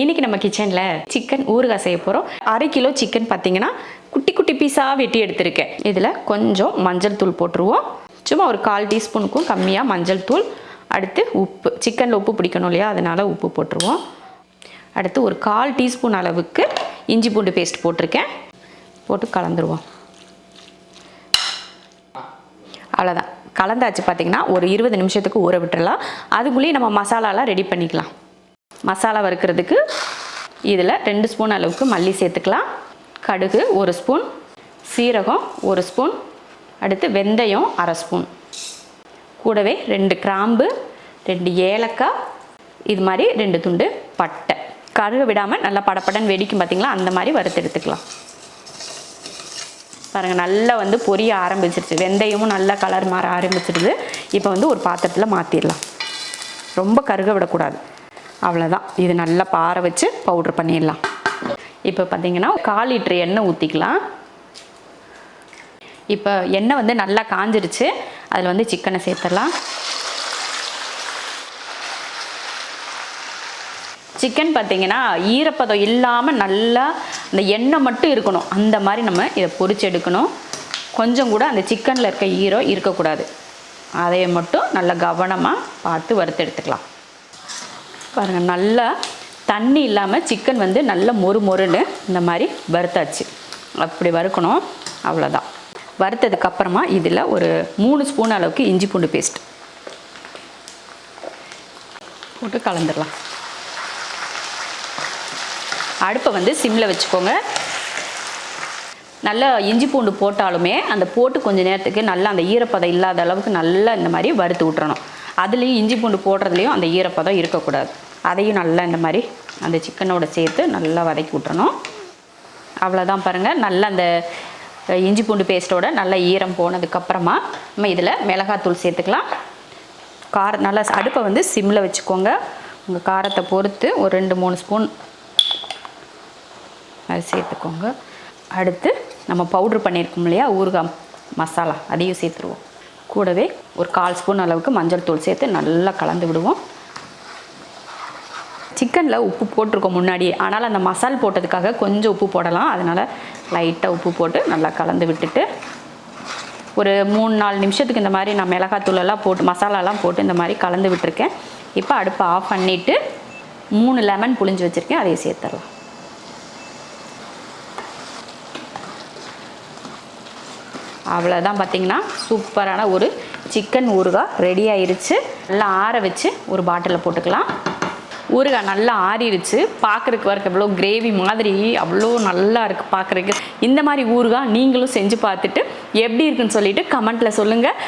இன்னைக்கு நம்ம கிச்சனில் சிக்கன் ஊறுகாய் செய்ய போகிறோம் அரை கிலோ சிக்கன் பார்த்தீங்கன்னா குட்டி குட்டி பீஸாக வெட்டி எடுத்திருக்கேன். இதில் கொஞ்சம் மஞ்சள் தூள் போட்டுருவோம். சும்மா ஒரு கால் டீஸ்பூனுக்கும் கம்மியாக மஞ்சள் தூள் அடுத்து உப்பு. சிக்கனில் உப்பு பிடிக்கணும் இல்லையா? அதனால் உப்பு போட்டுருவோம். அடுத்து ஒரு கால் டீஸ்பூன் அளவுக்கு இஞ்சி பூண்டு பேஸ்ட் போட்டிருக்கேன். போட்டு கலந்துருவோம். அவ்வளோதான் கலந்தாச்சு பார்த்தீங்கன்னா ஒரு இருபது நிமிஷத்துக்கு ஊற விட்டுடலாம் அதுக்குள்ளேயே நம்ம மசாலாலாம் ரெடி பண்ணிக்கலாம். மசாலா வறுக்கிறதுக்கு இதில் ரெண்டு ஸ்பூன் அளவுக்கு மல்லி சேர்த்துக்கலாம். கடுகு ஒரு ஸ்பூன் சீரகம் ஒரு ஸ்பூன் அடுத்து வெந்தயம் அரை ஸ்பூன். கூடவே ரெண்டு கிராம்பு ரெண்டு ஏலக்காய் இது மாதிரி ரெண்டு துண்டு பட்டை. கருக விடாமல் நல்லா படப்படன்னு வெடிக்கும் பார்த்திங்களா அந்த மாதிரி வறுத்து எடுத்துக்கலாம். பாருங்கள் நல்லா வந்து பொரிய ஆரம்பிச்சிருச்சு. வெந்தயமும் நல்லா கலர் மாற ஆரம்பிச்சிடுது இப்போ வந்து ஒரு பாத்திரத்தில் மாற்றிடலாம் ரொம்ப கருக விடக்கூடாது. அவ்வளோதான் இது நல்லா பாற வச்சு பவுட்ரு பண்ணிடலாம். இப்போ பார்த்தீங்கன்னா கால் லிட்டரு எண்ணெய் ஊற்றிக்கலாம் இப்போ எண்ணெய் வந்து நல்லா காஞ்சிருச்சு. அதில் வந்து சிக்கனை சேர்த்துடலாம். சிக்கன் பார்த்தீங்கன்னா ஈரப்பதம் இல்லாமல் நல்லா அந்த எண்ணெய் மட்டும் இருக்கணும். அந்த மாதிரி நம்ம இதை பொறிச்சு எடுக்கணும். கொஞ்சம் கூட அந்த சிக்கனில் இருக்க ஈரம் இருக்கக்கூடாது. அதை மட்டும் நல்லா கவனமாக பார்த்து வறுத்து எடுத்துக்கலாம். பாருங்கள் நல்லா தண்ணி இல்லாமல் சிக்கன் வந்து நல்ல மொறு மொறுன்னு இந்த மாதிரி வறுத்தாச்சு. அப்படி வறுக்கணும் அவ்வளோதான் வறுத்ததுக்கப்புறமா இதில் ஒரு மூணு ஸ்பூன் அளவுக்கு இஞ்சி பூண்டு பேஸ்ட் போட்டு கலந்துடலாம். அடுப்பை வந்து சிம்மில் வச்சுக்கோங்க. நல்லா இஞ்சி பூண்டு போட்டாலுமே அந்த போட்டு கொஞ்சம் நேரத்துக்கு நல்லா அந்த ஈரப்பதம் இல்லாத அளவுக்கு நல்லா இந்த மாதிரி வறுத்து விட்டுறணும். அதுலேயும் இஞ்சி பூண்டு போடுறதுலையும் அந்த ஈரப்பதம் இருக்கக்கூடாது. அதையும் நல்லா இந்த மாதிரி அந்த சிக்கனோட சேர்த்து நல்லா வதக்கி விட்டுறணும். அவ்வளோதான் பாருங்கள் நல்லா அந்த இஞ்சி பூண்டு பேஸ்ட்டோட நல்லா ஈரம் போனதுக்கப்புறமா நம்ம இதில் மிளகாத்தூள் சேர்த்துக்கலாம். கார நல்லா அடுப்பை வந்து சிம்மில் வச்சுக்கோங்க. உங்கள் காரத்தை பொறுத்து ஒரு ரெண்டு மூணு ஸ்பூன் அது சேர்த்துக்கோங்க. அடுத்து நம்ம பவுட்ரு பண்ணியிருக்கோம் இல்லையா? ஊறுகாய் மசாலா அதையும் சேர்த்துருவோம். கூடவே ஒரு கால் ஸ்பூன் அளவுக்கு மஞ்சள் தூள் சேர்த்து நல்லா கலந்து விடுவோம். சிக்கனில் உப்பு போட்டிருக்கோம் முன்னாடியே. ஆனால் அந்த மசால் போட்டதுக்காக கொஞ்சம் உப்பு போடலாம். அதனால் லைட்டாக உப்பு போட்டு நல்லா கலந்து விட்டுட்டு ஒரு மூணு நாலு நிமிஷத்துக்கு இந்த மாதிரி நான் மிளகாத்தூளெல்லாம் போட்டு மசாலாலாம் போட்டு இந்த மாதிரி கலந்து விட்டுருக்கேன். இப்போ அடுப்பை ஆஃப் பண்ணிவிட்டு மூணு லெமன் புளிஞ்சு வச்சுருக்கேன். அதையும் சேர்த்துடலாம். அவ்வளோதான் பார்த்தீங்கன்னா சூப்பரான ஒரு சிக்கன் ஊறுகாய் ரெடி ஆயிருச்சு. நல்லா ஆற வச்சு ஒரு பாட்டிலில் போட்டுக்கலாம். ஊறுகாய் நல்லா ஆறிடுச்சு பார்க்குறக்கு வரக்கு எவ்வளோ கிரேவி மாதிரி அவ்வளோ நல்லா இருக்குது பார்க்குறக்கு இந்த மாதிரி ஊறுகாய் நீங்களும் செஞ்சு பார்த்துட்டு எப்படி இருக்குன்னு சொல்லிட்டு கமெண்ட்டில் சொல்லுங்கள்